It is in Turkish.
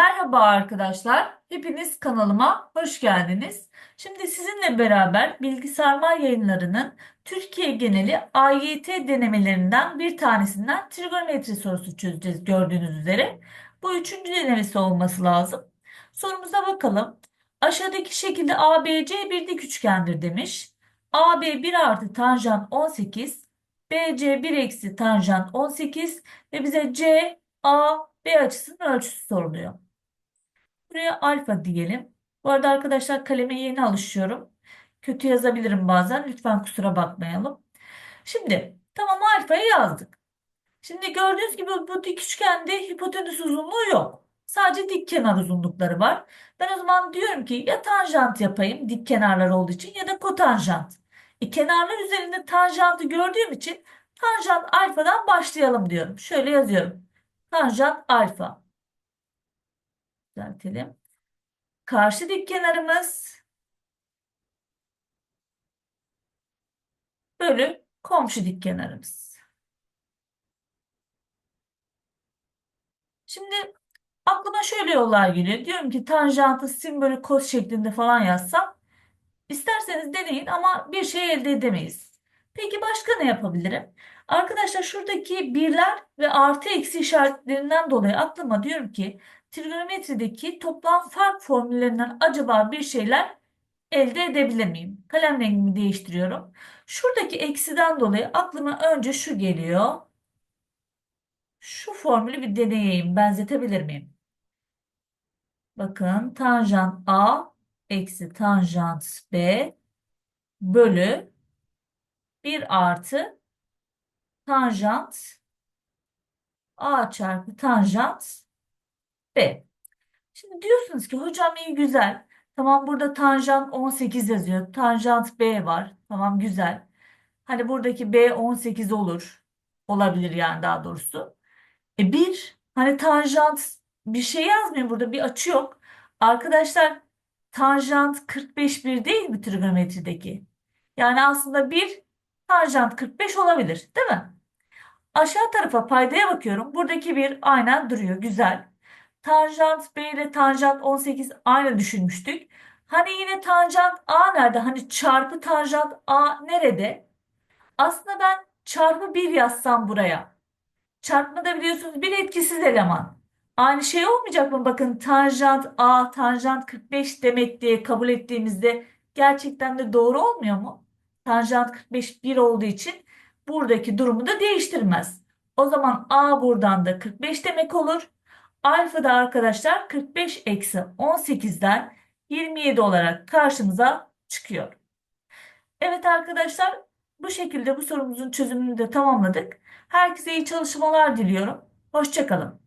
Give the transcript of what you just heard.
Merhaba arkadaşlar. Hepiniz kanalıma hoş geldiniz. Şimdi sizinle beraber Bilgisayar yayınlarının Türkiye geneli AYT denemelerinden bir tanesinden trigonometri sorusu çözeceğiz gördüğünüz üzere. Bu üçüncü denemesi olması lazım. Sorumuza bakalım. Aşağıdaki şekilde ABC bir dik üçgendir demiş. AB 1 artı tanjant 18, BC 1 eksi tanjant 18 ve bize C, A, B açısının ölçüsü soruluyor. Buraya alfa diyelim. Bu arada arkadaşlar kaleme yeni alışıyorum. Kötü yazabilirim bazen. Lütfen kusura bakmayalım. Şimdi tamam alfayı yazdık. Şimdi gördüğünüz gibi bu dik üçgende hipotenüs uzunluğu yok. Sadece dik kenar uzunlukları var. Ben o zaman diyorum ki ya tanjant yapayım dik kenarlar olduğu için ya da kotanjant. E, kenarlar üzerinde tanjantı gördüğüm için tanjant alfadan başlayalım diyorum. Şöyle yazıyorum. Tanjant alfa. Düzeltelim. Karşı dik kenarımız bölü komşu dik kenarımız. Şimdi aklıma şöyle yollar geliyor. Diyorum ki tanjantı sin bölü kos şeklinde falan yazsam isterseniz deneyin ama bir şey elde edemeyiz. Peki başka ne yapabilirim? Arkadaşlar şuradaki birler ve artı eksi işaretlerinden dolayı aklıma diyorum ki trigonometrideki toplam fark formüllerinden acaba bir şeyler elde edebilir miyim? Kalem rengimi değiştiriyorum. Şuradaki eksiden dolayı aklıma önce şu geliyor. Şu formülü bir deneyeyim. Benzetebilir miyim? Bakın tanjant A eksi tanjant B bölü 1 artı tanjant A çarpı tanjant B. Şimdi diyorsunuz ki hocam iyi güzel. Tamam burada tanjant 18 yazıyor. Tanjant B var. Tamam güzel. Hani buradaki B 18 olur. Olabilir yani daha doğrusu. E bir hani tanjant bir şey yazmıyor burada bir açı yok. Arkadaşlar tanjant 45 bir değil mi trigonometrideki? Yani aslında bir tanjant 45 olabilir değil mi? Aşağı tarafa paydaya bakıyorum. Buradaki bir aynen duruyor. Güzel. Tanjant B ile tanjant 18 aynı düşünmüştük. Hani yine tanjant A nerede? Hani çarpı tanjant A nerede? Aslında ben çarpı 1 yazsam buraya. Çarpmada biliyorsunuz bir etkisiz eleman. Aynı şey olmayacak mı? Bakın tanjant A, tanjant 45 demek diye kabul ettiğimizde gerçekten de doğru olmuyor mu? Tanjant 45 1 olduğu için buradaki durumu da değiştirmez. O zaman A buradan da 45 demek olur. Alfa da arkadaşlar 45 eksi 18'den 27 olarak karşımıza çıkıyor. Evet arkadaşlar bu şekilde bu sorumuzun çözümünü de tamamladık. Herkese iyi çalışmalar diliyorum. Hoşçakalın.